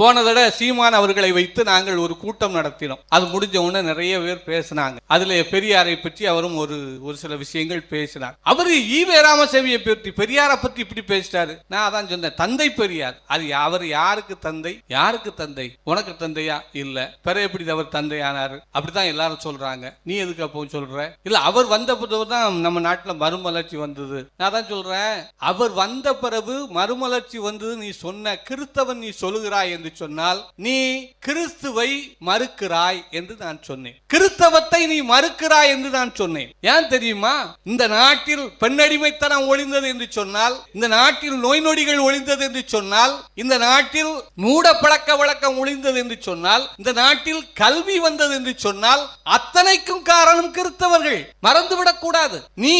போன தடவை சீமான் அவர்களை வைத்து நாங்கள் ஒரு கூட்டம் நடத்தினோம். அது முடிஞ்ச உடனே நிறைய பேர் பேசினாங்க. அதுல பெரியாரை பற்றி அவரும் ஒரு ஒரு சில விஷயங்கள் பேசினார். அவரு ஈவே ராமசாமியை பற்றி பெரியாரை பற்றி இப்படி பேசிட்டாரு. நான் அதான் சொன்னேன் தந்தை பெரியார். அது அவர் யாருக்கு தந்தை? யாருக்கு தந்தை? உனக்கு தந்தையா? இல்ல. பிற எப்படி அவர் தந்தையானாரு? அப்படிதான் எல்லாரும் சொல்றாங்க. நீ எதுக்கு அப்போ சொல்ற? இல்ல அவர் வந்த தான் நம்ம நாட்டுல மறுமலர்ச்சி வந்தது. நான் தான் சொல்றேன் அவர் வந்த பிறகு மறுமலர்ச்சி வந்தது நீ சொன்ன கிறிஸ்தவன் நீ சொல்லுகிறாய் என்று சொன்னால் நீ கிறிஸ்துவை மறுக்கிறாய் என்று நான் சொன்னேன். கிறிஸ்தவத்தை நீ மறுக்கிறாய் என்று நான் சொன்னேன். ஏன் தெரியுமா? இந்த நாட்டில் பெண்ணடிமைத்தனம் ஒளிந்தது என்று சொன்னால் இந்த நாட்டில் நோய் நொடிகள் ஒளிந்தது என்று சொன்னால் இந்த நாட்டில் மூட பழக்க வழக்கம் ஒளிந்தது என்று சொன்னால் இந்த நாட்டில் கல்வி வந்தது என்று சொன்னால் அத்தனைக்கும் காரணம் கிறிஸ்தவர்கள். மறந்துவிடக் கூடாது. நீ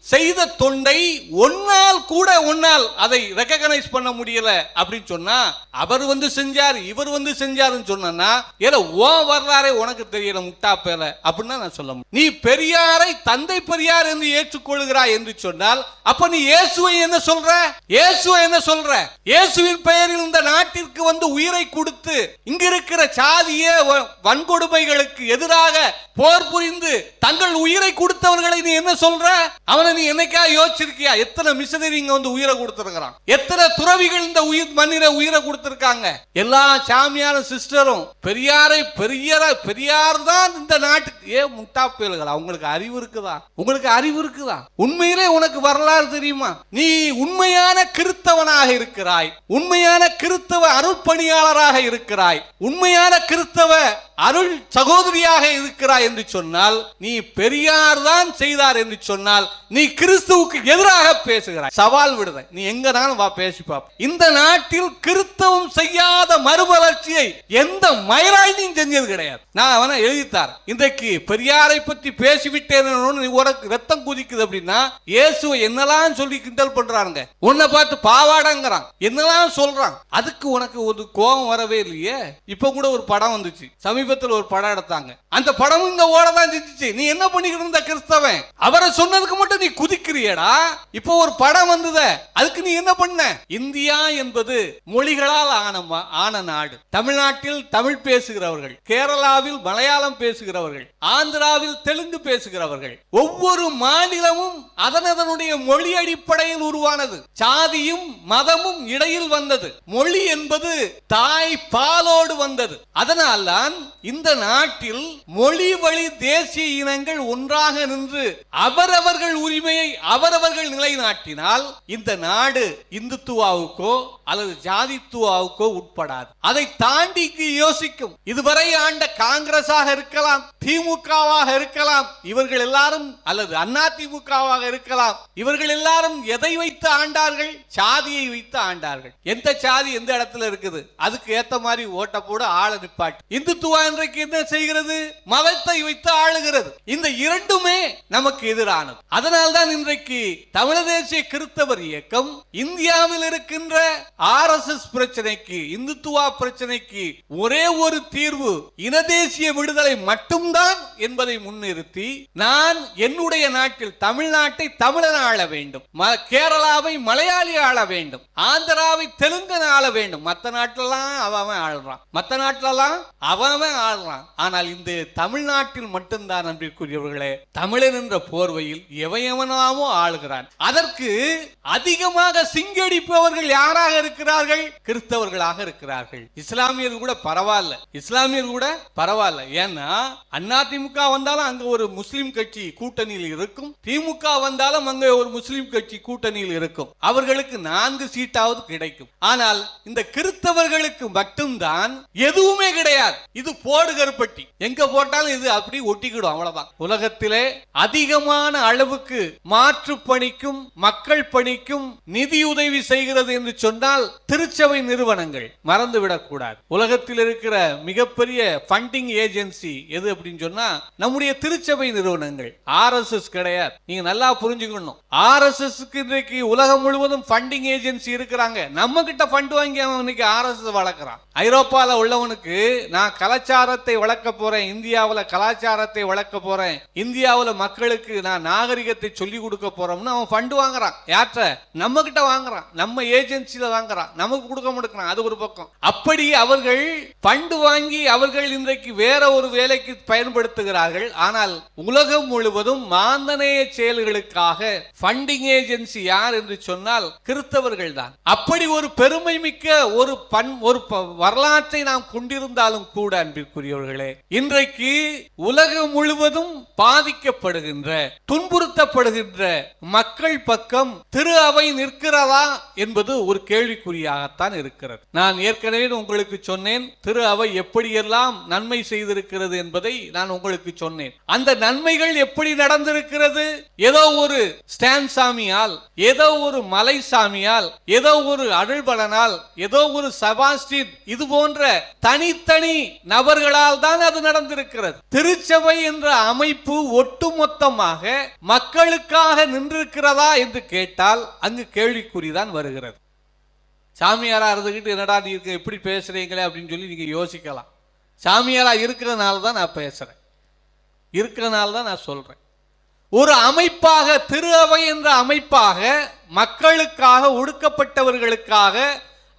செய்த தொண்டை ஒன்னால் கூட ஒன்னால் அதை ரெக்கக்னைஸ் பண்ண முடியல அப்படின்னு சொன்னா அவர் வந்து செஞ்சார் இவர் வந்து செஞ்சாருன்னு சொன்னா ஏதோ ஓ வரலாறே உனக்கு தெரியல முட்டா பேல அப்படின்னா நான் சொல்ல முடியும். நீ பெரியாரை தந்தை பெரியார் என்று ஏற்றுக்கொள்கிறாய் என்று சொன்னால் அப்ப நீ இயேசுவை என்ன சொல்ற? இயேசுவை என்ன சொல்ற? இயேசுவின் பெயரில் இந்த நாட்டிற்கு வந்து உயிரை கொடுத்து இங்க இருக்கிற சாதிய வ- வன்கொடுமைகளுக்கு எதிராக போர் புரிந்து தங்கள் உயிரை கொடுத்தவர்களை நீ என்ன சொல்ற? அவனை நீ என்னைக்கா யோசிச்சிருக்கியா? எத்தனை மிஷனரி இங்க வந்து உயிரை கொடுத்துருக்கிறான்? எத்தனை துறவிகள் இந்த உயிர் மண்ணில உயிரை கொடுத்திருக்காங்க? எல்லா சாமியான சிஸ்டரும் பெரியாரை பெரியார பெரியார் தான் இந்த நாட்டுக்கு. ஏ முட்டா புயல்கள் அவங்களுக்கு அறிவு இருக்குதா? உங்களுக்கு அறிவு இருக்குதா? உண்மையிலே உனக்கு வரலாறு தெரியுமா? நீ உண்மையான கிறித்தவனாக இருக்கிறாய். உண்மையான கிறித்தவ அருட்பணியாளராக இருக்கிறாய். உண்மையான கிறித்தவ அருள் சகோதரியாக இருக்கிறாய் என்று சொன்னால் நீ பெரியார் தான் செய்தார் என்று சொன்னால் நீ கிறிஸ்துவுக்கு எதிராக பேசுகிறாய். சவால் விடுத நீ எங்கனாலும் வா பேசி பாப்ப இந்த நாட்டில் கிறிஸ்தவம் செய்யாத மறுமலர்ச்சியை எந்த மயிராய்டியும் செஞ்சது கிடையாது. நான் அவனை எழுதித்தார். இன்றைக்கு பெரியாரை பற்றி பேசிவிட்டேன் நீ உனக்கு ரத்தம் குதிக்குது அப்படின்னா இயேசுவை என்னெல்லாம் சொல்லி கிண்டல் பண்றாங்க உன்னை பார்த்து பாவாடங்கிறான். என்னெல்லாம் சொல்றான்? அதுக்கு உனக்கு ஒரு கோபம் வரவே இல்லையே? இப்ப கூட ஒரு படம் வந்துச்சு. சமீபத்தில் ஒரு படம் எடுத்தாங்க. அந்த படமும் இங்க ஓடதான் செஞ்சிச்சு. நீ என்ன பண்ணிக்கிட்டு இருந்த கிறிஸ்தவன்? அவரை சொன்னதுக்கு மட்டும் நீ குதிக்கிறியடா. இப்போ ஒரு படம் வந்தத. அதுக்கு நீ என்ன பண்ண? இந்தியா என்பது மொழிகளால் ஆன ஆன நாடு. தமிழ்நாட்டில் தமிழ் பேசுகிறவர்கள் கேரளாவில் மலையாளம் பேசுகிறவர்கள் ஆந்திராவில் தெலுங்கு பேசுகிறவர்கள் ஒவ்வொரு மாநிலமும் அதனதனுடைய மொழி அடிப்படையில் உருவானது. சாதியும் மதமும் இடையில் வந்தது. மொழி என்பது தாய் பாலோடு வந்தது. அதனால்தான் இந்த நாட்டில் மொழி வழி தேசிய இனங்கள் ஒன்றாக நின்று அவரவர்கள் உரிமையை அவரவர்கள் நிலைநாட்டினால் இந்த நாடு இந்துத்துவாவுக்கோ அல்லது ஜாதித்துவாவுக்கோ உட்படாது. அதை தாண்டி யோசிக்கும். இதுவரை ஆண்ட காங்கிரஸாக இருக்கலாம். திமுகவாக இருக்கலாம். இவர்கள் எல்லாரும் அல்லது அண்ணா திமுகவாக இருக்கலாம். இவர்கள் எல்லாரும் எதை வைத்து ஆண்டார்கள்? சாதியை வைத்து ஆண்டார்கள். எந்த சாதி எந்த இடத்துல இருக்குது? அதுக்கு ஏத்த மாதிரி ஓட்ட போட ஆள நிப்பாட்டு. இந்துத்துவா இன்றைக்கு என்ன செய்கிறது? மதத்தை வைத்து ஆளுகிறது. இந்த இரண்டுமே நமக்கு எதிரானது. அதனால்தான் இன்றைக்கு தமிழ் தேசிய கிறிஸ்தவர் இயக்கம் இந்தியாவில் இருக்கின்ற ஆர் எஸ் எஸ் பிரச்சனைக்கு இந்துத்துவா பிரச்சனைக்கு ஒரே ஒரு தீர்வு இன தேசிய விடுதலை மட்டும்தான் என்பதை முன்னிறுத்தி நான் என்னுடைய நாட்டில் தமிழ்நாட்டை தமிழன் ஆள வேண்டும். கேரளாவை மலையாளி ஆள வேண்டும். ஆந்திராவை தெலுங்கன் ஆள வேண்டும். மற்ற நாட்டிலலாம் அவன் அவன் ஆள்றான். மற்ற நாட்டிலலாம் அவன் அவன் ஆள்றான். ஆனால் இந்த தமிழ்நாட்டில் மட்டும்தான் அன்பிற்குரியவர்களே தமிழன் என்ற போர்வையில் எவையவனாமோ ஆளுகிறான். அதற்கு அதிகமாக சிங்கடிப்பவர்கள் யாராக இருக்கிறார்கள்? கிறிஸ்தவர்களாக இருக்கிறார்கள். இஸ்லாமியர் கூட பரவாயில்ல. இஸ்லாமியர் கூட பரவாயில்ல. ஏன்னா அதிமுக வந்தாலும் அங்க ஒரு முஸ்லிம் கட்சி கூட்டணியில் இருக்கும். திமுக வந்தாலும் அங்க ஒரு முஸ்லீம் கட்சி கூட்டணியில் இருக்கும். அவர்களுக்கு நான்கு சீட்டாவது கிடைக்கும். ஆனால் இந்த கிறிஸ்தவர்களுக்கு மட்டும்தான் எதுவுமே கிடையாது. இது போடு கருப்பட்டி எங்க போட்டாலும் இது அப்படி ஒட்டிக்கிடும் அவ்வளவுதான். உலகத்திலே அதிகமான அளவுக்கு மாற்று பணிக்கும் மக்கள் பணிக்கும் நிதியுதவி செய்கிறது என்று சொன்னால் திருச்சபை நிறுவனங்கள் மறந்துவிடக் கூடாது உலகத்தில் இருக்கிற மிகப்பெரிய ஃபண்டிங் ஏஜென்சி எது அப்படின்னு அப்படின்னு சொன்னா நம்முடைய திருச்சபை நிறுவனங்கள் ஆர்எஸ்எஸ் கிடையாது. நீங்க நல்லா புரிஞ்சுக்கணும். ஆர்எஸ்எஸ்க்கு இன்றைக்கு உலகம் முழுவதும் ஃபண்டிங் ஏஜென்சி இருக்கிறாங்க. நம்ம கிட்ட ஃபண்ட் வாங்கி அவன் இன்னைக்கு ஆர்எஸ்எஸ் வளர்க்குறான். ஐரோப்பால உள்ளவனுக்கு நான் கலாச்சாரத்தை வளர்க்க போறேன் இந்தியாவில் கலாச்சாரத்தை வளர்க்க போறேன் இந்தியாவில் மக்களுக்கு நான் நாகரிகத்தை சொல்லி கொடுக்க போறோம்னு அவன் ஃபண்ட் வாங்குறான். யார்கிட்ட? நம்ம கிட்ட வாங்குறான். நம்ம ஏஜென்சியில வாங்குறான். நமக்கு கொடுக்க மாட்டேங்கிறான். அது ஒரு பக்கம். அப்படி அவர்கள் ஃபண்ட் வாங்கி அவர்கள் இன்றைக்கு வேற ஒரு வேலைக்கு பயன்படுத்துகிறார்கள். ஆனால் உலகம் முழுவதும் மாந்தநேய செயல்களுக்காக ஃபண்டிங் ஏஜென்சி யார் என்று சொன்னால் கிறிஸ்தவர்கள் தான் அப்படி ஒரு பெருமை மிக்க ஒரு பண் ஒரு வரலாற்றை நாம் கொண்டிருந்தாலும் கூட அன்பிற்குரியவர்களே இன்றைக்கு உலகம் முழுவதும் பாதிக்கப்படுகின்ற துன்புறுத்தப்படுகின்ற மக்கள் பக்கம் திரு அவை நிற்கிறதா என்பது ஒரு கேள்விக்குறியாகத்தான் இருக்கிறது. நான் ஏற்கனவே உங்களுக்கு சொன்னேன் திரு அவை எப்படியெல்லாம் நன்மை செய்திருக்கிறது என்பதை நான் உங்களுக்கு சொன்னேன். அந்த நன்மைகள் எப்படி நடந்திருக்கிறது? ஏதோ ஒரு ஸ்டான் சாமியால் ஏதோ ஒரு மலை சாமியால் ஏதோ ஒரு அருள்பலனால் ஏதோ ஒரு சபாஸ்டின் இது போன்ற தனித்தனி நபர்களால் தான் அது நடந்திருக்கிறது. திருச்சபை என்ற அமைப்பு ஒட்டுமொத்தமாக மக்களுக்காக நின்றிருக்கிறதா என்று கேட்டால் அங்கு கேள்விக்குறிதான் வருகிறது. சாமியாரா இருந்துகிட்டு என்னடா நீ இருக்க எப்படி பேசுறீங்களே அப்படின்னு சொல்லி நீங்க யோசிக்கலாம். சாமியாராக இருக்கிறதுனால தான் நான் பேசுகிறேன் இருக்கிறதுனால தான் நான் சொல்கிறேன் ஒரு அமைப்பாக திரு அவை என்ற அமைப்பாக மக்களுக்காக ஒடுக்கப்பட்டவர்களுக்காக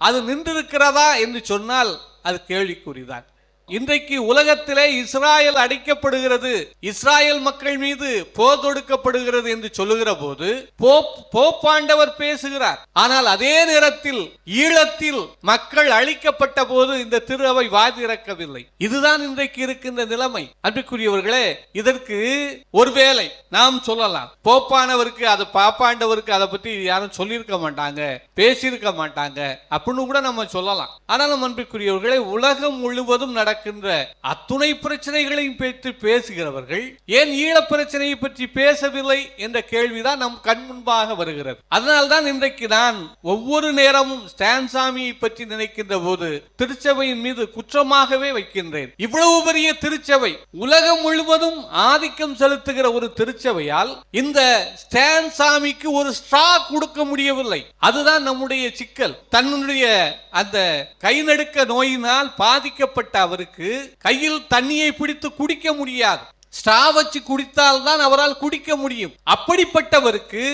அது நின்றிருக்கிறதா என்று சொன்னால் அது கேள்விக்குறிதான். இன்றைக்கு உலகத்திலே இஸ்ராயல் அடிக்கப்படுகிறது. இஸ்ராயல் மக்கள் மீது போர் தொடுக்கப்படுகிறது என்று சொல்லுகிற போது போப் போப்பாண்டவர் பேசுகிறார். ஆனால் அதே நேரத்தில் ஈழத்தில் மக்கள் அழிக்கப்பட்ட போது இந்த திரு அவை வாதிறக்கவில்லை இதுதான் இன்றைக்கு இருக்கின்ற நிலைமை. அன்புக்குரியவர்களே இதற்கு ஒருவேளை நாம் சொல்லலாம். போப்பானவருக்கு அது பாப்பாண்டவருக்கு அதை பத்தி யாரும் சொல்லியிருக்க மாட்டாங்க பேசியிருக்க மாட்டாங்க அப்படின்னு கூட நம்ம சொல்லலாம். ஆனாலும் அன்பிற்குரியவர்களே உலகம் முழுவதும் நடக்கின்ற அத்துணை பிரச்சனைகளையும் பற்றி பேசுகிறவர்கள் ஏன் ஈழ பிரச்சனையை பற்றி பேசவில்லை என்ற கேள்விதான் நம் கண் முன்பாக வருகிறது. அதனால்தான் இன்றைக்கு நான் ஒவ்வொரு நேரமும் ஸ்டான் சாமியை பற்றி நினைக்கின்ற போது திருச்சபையின் மீது குற்றமாகவே வைக்கின்றேன். இவ்வளவு பெரிய திருச்சபை உலகம் முழுவதும் ஆதிக்கம் செலுத்துகிற ஒரு திருச்சபையால் இந்த ஸ்டான் சாமிக்கு ஒரு ஸ்ட்ரா கொடுக்க முடியவில்லை. அதுதான் நம்முடைய சிக்கல். தன்னுடைய அந்த கை நடுக்க நோயினால் பாதிக்கப்பட்ட அவர் அதுக்கு கையில் தண்ணியை பிடித்து குடிக்க முடியாது. ஸ்ட்ரா வச்சு குடித்தால் தான் அவரால் குடிக்க முடியும். அப்படிப்பட்டவருக்கு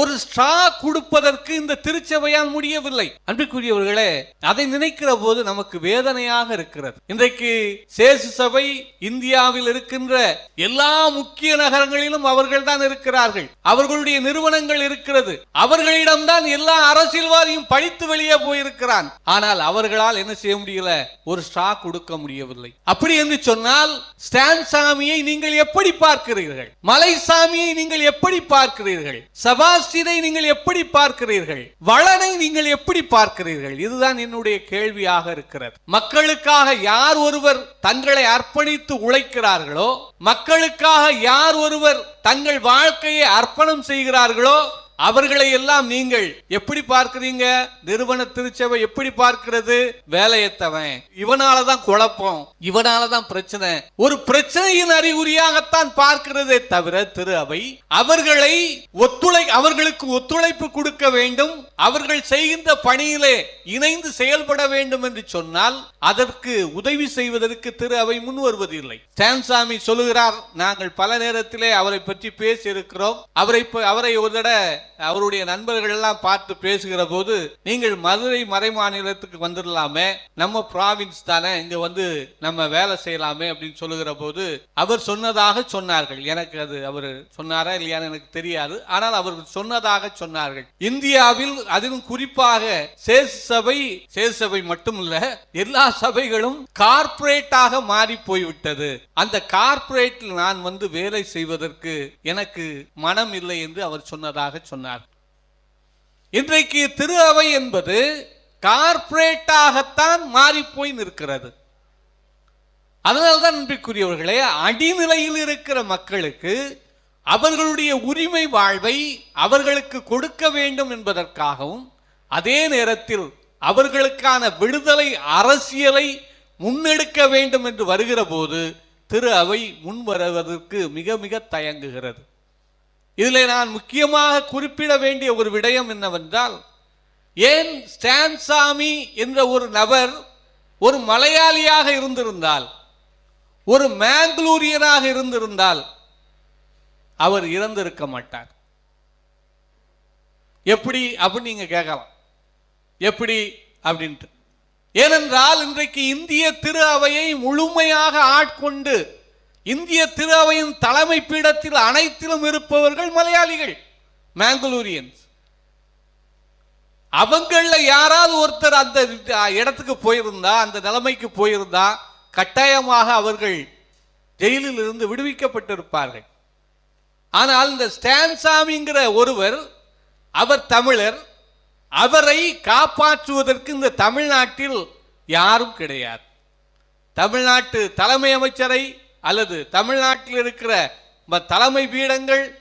ஒரு ஸ்ட்ரா கொடுப்பதற்கு இந்த திருச்சபையால் முடியவில்லை. அன்புக்குரியவர்களே அதை நினைக்கிற போது நமக்கு வேதனையாக இருக்கிறது. இன்றைக்கு சேசு சபை இந்தியாவில் இருக்கின்ற எல்லா முக்கிய நகரங்களிலும் அவர்கள் தான் இருக்கிறார்கள். அவர்களுடைய நிறுவனங்கள் இருக்கிறது. அவர்களிடம்தான் எல்லா அரசியல்வாதியும் படித்து வெளியே போயிருக்கிறான். ஆனால் அவர்களால் என்ன செய்ய முடியல? ஒரு ஸ்ட்ரா கொடுக்க முடியவில்லை. அப்படி என்று சொன்னால் ஸ்டான் சாமியை நீங்கள் எப்படி பார்க்கிறீர்கள்? மலை சாமியை நீங்கள் எப்படி பார்க்கிறீர்கள்? சபாஸ்டினை நீங்கள் எப்படி பார்க்கிறீர்கள்? வளனை நீங்கள் எப்படி பார்க்கிறீர்கள்? இதுதான் என்னுடைய கேள்வியாக இருக்கிறது. மக்களுக்காக யார் ஒருவர் தங்களை அர்ப்பணித்து உழைக்கிறார்களோ மக்களுக்காக யார் ஒருவர் தங்கள் வாழ்க்கையை அர்ப்பணம் செய்கிறார்களோ அவர்களை எல்லாம் நீங்கள் எப்படி பார்க்கிறீங்க? நிறுவன திருச்சபை எப்படி பார்க்கிறது? வேலையத்தவன் இவனாலதான் குழப்பம். இவனால தான் பிரச்சனை. ஒரு பிரச்சனையின் அறிகுறியாகத்தான் பார்க்கிறதே தவிர திரு அவை அவர்களை ஒத்துழை அவர்களுக்கு ஒத்துழைப்பு கொடுக்க வேண்டும். அவர்கள் செய்கின்ற பணியிலே இணைந்து செயல்பட வேண்டும் என்று சொன்னால் அதற்கு உதவி செய்வதற்கு திரு அவை முன் வருவதில்லை. சாம்சாமி சொல்லுகிறார் நாங்கள் பல நேரத்திலே அவரை பற்றி பேசியிருக்கிறோம். அவரை அவரை ஒரு தடவை அவருடைய நண்பர்கள் எல்லாம் பார்த்து பேசுகிற போது நீங்கள் மதுரை மறை மாநிலத்துக்கு வந்துடலாமே நம்ம ப்ராவின்ஸ் தானே இங்க வந்து நம்ம வேலை செய்யலாமே அப்படின்னு சொல்லுகிற போது அவர் சொன்னதாக சொன்னார்கள். எனக்கு அது அவர் சொன்னாரா இல்லையான்னு எனக்கு தெரியாது. ஆனால் அவர் சொன்னதாக சொன்னார்கள். இந்தியாவில் அதிலும் குறிப்பாக சேஸ் சபை சேஸ் சபை மட்டுமல்ல எல்லா சபைகளும் கார்ப்பரேட்டாக மாறி போய்விட்டது அந்த கார்ப்பரேட்டில் நான் வந்து வேலை செய்வதற்கு எனக்கு மனம் இல்லை என்று அவர் சொன்னதாக சொன்னார். இன்றைக்கு திரு அவை என்பது கார்ப்பரேட்டாகத்தான் மாறி போய் நிற்கிறது. அதனால்தான் அன்பிற்குரியவர்களே அடிநிலையில் இருக்கிற மக்களுக்கு அவர்களுடைய உரிமை வாழ்வை அவர்களுக்கு கொடுக்க வேண்டும் என்பதற்காகவும் அதே நேரத்தில் அவர்களுக்கான விடுதலை அரசியலை முன்னெடுக்க வேண்டும் என்று வருகிற போது திரு அவை முன்வருவதற்கு மிக மிக தயங்குகிறது. இதில் நான் முக்கியமாக குறிப்பிட வேண்டிய ஒரு விடயம் என்னவென்றால் ஏன் ஸ்டான்சாமி என்ற ஒரு நபர் ஒரு மலையாளியாக இருந்திருந்தால் ஒரு மேங்களூரியனாக இருந்திருந்தால் அவர் இறந்திருக்க மாட்டார். எப்படி அப்படின்னு நீங்க கேட்கலாம். எப்படி அப்படின்ட்டு. ஏனென்றால் இன்றைக்கு இந்திய திரு அவையை முழுமையாக ஆட்கொண்டு இந்திய திருவையின் தலைமை பீடத்தில் அனைத்திலும் இருப்பவர்கள் மலையாளிகள் மேங்களூரியன்ஸ் அவங்கள யாராவது ஒருத்தர் அந்த இடத்துக்கு போயிருந்தா அந்த நிலைமைக்கு போயிருந்தா கட்டாயமாக அவர்கள் ஜெயிலில் இருந்து விடுவிக்கப்பட்டிருப்பார்கள். ஆனால் இந்த ஸ்டான்சாமிங்கிற ஒருவர் அவர் தமிழர் அவரை காப்பாற்றுவதற்கு இந்த தமிழ்நாட்டில் யாரும் கிடையாது. தமிழ்நாட்டு தலைமை அமைச்சரை அல்லது தமிழ்நாட்டில் இருக்கிற ம- தலைமை பீடங்கள்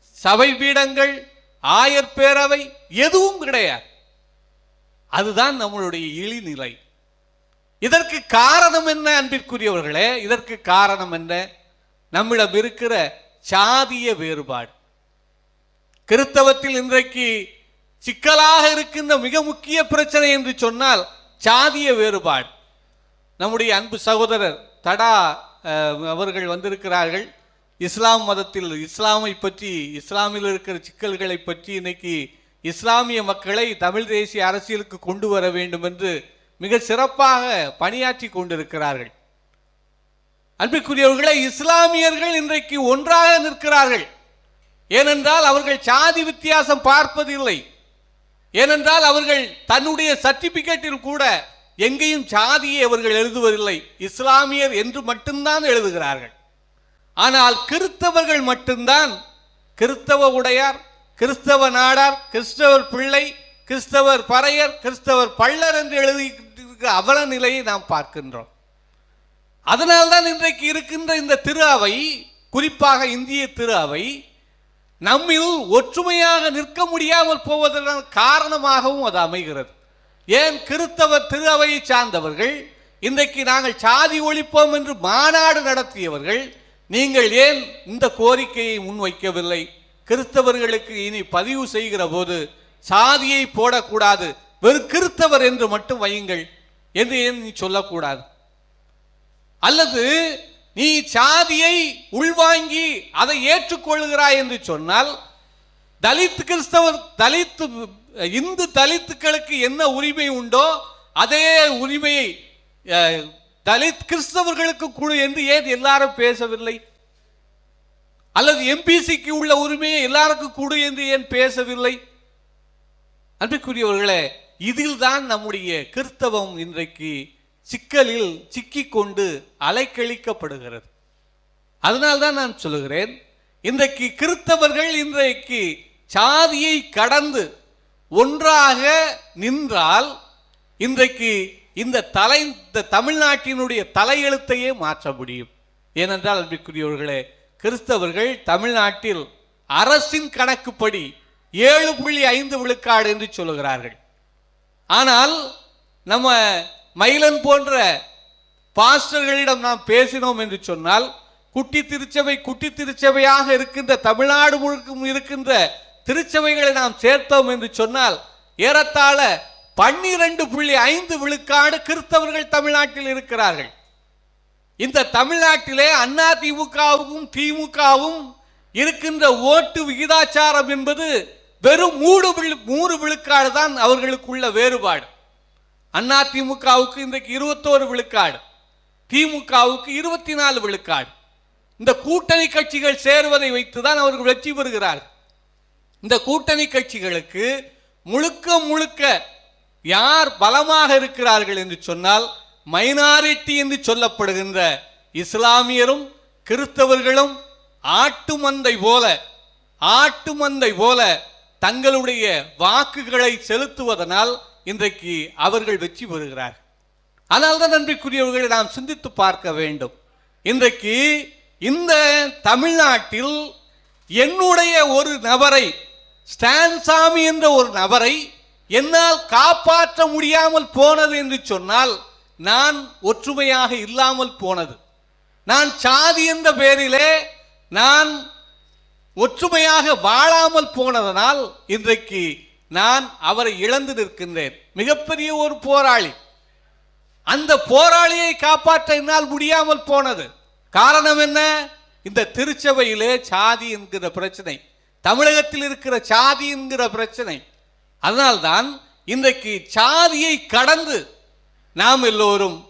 சபை பீடங்கள் ஆயர் பேரவை எதுவும் கிடையாது. அதுதான் நம்மளுடைய இழிநிலை. இதற்கு காரணம் என்ன அன்பிற்குரியவர்களே? இதற்கு காரணம் என்ன? நம்மிடம் இருக்கிற சாதிய வேறுபாடு. கிறிஸ்தவத்தில் இன்றைக்கு சிக்கலாக இருக்கின்ற மிக முக்கிய பிரச்சனை என்று சொன்னால் சாதிய வேறுபாடு. நம்முடைய அன்பு சகோதரர் தடா அவர்கள் வந்திருக்கிறார்கள். இஸ்லாம் மதத்தில் இஸ்லாமை பற்றி இஸ்லாமில் இருக்கிற சிக்கல்களை பற்றி இன்னைக்கு இஸ்லாமிய மக்களை தமிழ் தேசிய அரசியலுக்கு கொண்டு வர வேண்டும் என்று மிக சிறப்பாக பணியாற்றி கொண்டிருக்கிறார்கள். அன்பிற்குரியவர்களே இஸ்லாமியர்கள் இன்றைக்கு ஒன்றாக நிற்கிறார்கள். ஏனென்றால் அவர்கள் சாதி வித்தியாசம் பார்ப்பதில்லை. ஏனென்றால் அவர்கள் தன்னுடைய சர்டிபிகேட்டில் கூட எங்கேயும் சாதியை அவர்கள் எழுதுவதில்லை. இஸ்லாமியர் என்று மட்டும்தான் எழுதுகிறார்கள். ஆனால் கிறிஸ்தவர்கள் மட்டும்தான். கிறிஸ்தவ உடையார் கிறிஸ்தவ நாடார் கிறிஸ்தவர் பிள்ளை கிறிஸ்தவர் பறையர் கிறிஸ்தவர் பள்ளர் என்று எழுதியிருக்கிற அவல நிலையை நாம் பார்க்கின்றோம். அதனால்தான் இன்றைக்கு இருக்கின்ற இந்த திரு அவை குறிப்பாக இந்திய திரு அவை நம்மில் ஒற்றுமையாக நிற்க முடியாமல் போவதற்கான காரணமாகவும் அது அமைகிறது. ஏன் கிறிஸ்தவ திரு அவையை சார்ந்தவர்கள் இன்றைக்கு நாங்கள் சாதி ஒழிப்போம் என்று மாநாடு நடத்தியவர்கள் நீங்கள் ஏன் இந்த கோரிக்கையை முன்வைக்கவில்லை? கிறிஸ்தவர்களுக்கு இனி பதிவு செய்கிற போது சாதியை போடக்கூடாது வெறும் கிறிஸ்தவர் என்று மட்டும் வையுங்கள் என்று ஏன் நீ சொல்லக்கூடாது? அல்லது நீ சாதியை உள்வாங்கி அதை ஏற்றுக்கொள்கிறாய் என்று சொன்னால் தலித் கிறிஸ்தவர் தலித் இந்து தலித்துக்களுக்கு என்ன உரிமை உண்டோ அதே உரிமையை தலித் கிறிஸ்தவர்களுக்கு குழு என்று ஏன் எல்லாரும் பேசவில்லை? அல்லது எம்பிசிக்கு உள்ள உரிமையை எல்லாருக்கும் கூடு என்று ஏன் பேசவில்லை? அன்பிற்குரியவர்களே இதில் தான் நம்முடைய கிறிஸ்தவம் இன்றைக்கு சிக்கலில் சிக்கிக்கொண்டு அலைக்கழிக்கப்படுகிறது. அதனால்தான் நான் சொல்லுகிறேன் இன்றைக்கு கிறிஸ்தவர்கள் இன்றைக்கு சாதியை கடந்து ஒன்றாக நின்றால் இன்றைக்கு இந்த தலை இந்த தமிழ்நாட்டினுடைய தலையெழுத்தையே மாற்ற முடியும். ஏனென்றால் அன்பிற்குரியவர்களே கிறிஸ்தவர்கள் தமிழ்நாட்டில் அரசின் கணக்குப்படி ஏழு புள்ளி ஐந்து விழுக்காடு என்று சொல்லுகிறார்கள். ஆனால் நம்ம மயிலன் போன்ற பாஸ்டர்களிடம் நாம் பேசினோம் என்று சொன்னால் குட்டி திருச்சபை குட்டி திருச்சபையாக இருக்கின்ற தமிழ்நாடு முழுக்கும் இருக்கின்ற திருச்சபைகளை நாம் சேர்த்தோம் என்று சொன்னால் ஏறத்தாழ பன்னிரண்டு புள்ளி ஐந்து விழுக்காடு கிறிஸ்தவர்கள் தமிழ்நாட்டில் இருக்கிறார்கள். இந்த தமிழ்நாட்டிலே அண்ணா திமுகவும் இருக்கின்ற ஓட்டு விகிதாச்சாரம் என்பது வெறும் மூடு விழு மூணு விழுக்காடு தான் அவர்களுக்குள்ள வேறுபாடு. அண்ணா திமுகவுக்கு இன்றைக்கு இருபத்தோரு விழுக்காடு திமுகவுக்கு இருபத்தி நாலு விழுக்காடு. இந்த கூட்டணி கட்சிகள் சேருவதை வைத்துதான் அவர்கள் வெற்றி பெறுகிறார்கள். இந்த கூட்டணி கட்சிகளுக்கு முழுக்க முழுக்க யார் பலமாக இருக்கிறார்கள் என்று சொன்னால் மைனாரிட்டி என்று சொல்லப்படுகின்ற இஸ்லாமியரும் கிறிஸ்தவர்களும் ஆட்டு மந்தை போல ஆட்டு மந்தை போல தங்களுடைய வாக்குகளை செலுத்துவதனால் இன்றைக்கு அவர்கள் வெற்றி பெறுகிறார் அதனால்தான் தான் நன்றிக்குரியவர்களை நாம் சிந்தித்து பார்க்க வேண்டும். இன்றைக்கு இந்த தமிழ்நாட்டில் என்னுடைய ஒரு நபரை ஸ்டான்சாமி என்ற ஒரு நபரை என்னால் காப்பாற்ற முடியாமல் போனது என்று சொன்னால் நான் ஒற்றுமையாக இல்லாமல் போனது. நான் சாதி என்ற பெயரிலே நான் ஒற்றுமையாக வாழாமல் போனதனால் இன்றைக்கு நான் அவரை இழந்து நிற்கின்றேன். மிகப்பெரிய ஒரு போராளி. அந்த போராளியை காப்பாற்ற என்னால் முடியாமல் போனது. காரணம் என்ன? இந்த திருச்சபையிலே சாதி என்கிற பிரச்சனை. தமிழகத்தில் இருக்கிற சாதி என்கிற பிரச்சனை. அதனால்தான் இன்றைக்கு சாதியை கடந்து நாம் எல்லோரும்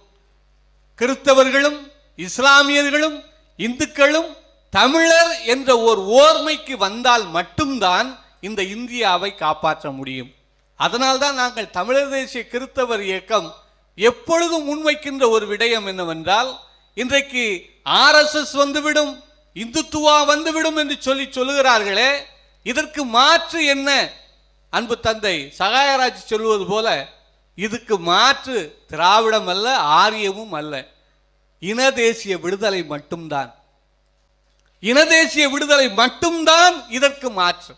கிறிஸ்தவர்களும் இஸ்லாமியர்களும் இந்துக்களும் தமிழர் என்ற ஒரு ஓர்மைக்கு வந்தால் மட்டும்தான் இந்த இந்தியாவை காப்பாற்ற முடியும். அதனால்தான் நாங்கள் தமிழர் தேசிய கிறிஸ்தவர் இயக்கம் எப்பொழுதும் முன்வைக்கின்ற ஒரு விடயம் என்னவென்றால் இன்றைக்கு ஆர்எஸ்எஸ் வந்துவிடும். இந்துத்துவா வந்துவிடும் என்று சொல்லி சொல்லுகிறார்களே இதற்கு மாற்று என்ன? அன்பு தந்தை சகாயராஜ் சொல்வது போல இதுக்கு மாற்று திராவிடம் அல்ல ஆரியமும் அல்ல. இன தேசிய விடுதலை மட்டும்தான். இன தேசிய விடுதலை மட்டும்தான் இதற்கு மாற்று.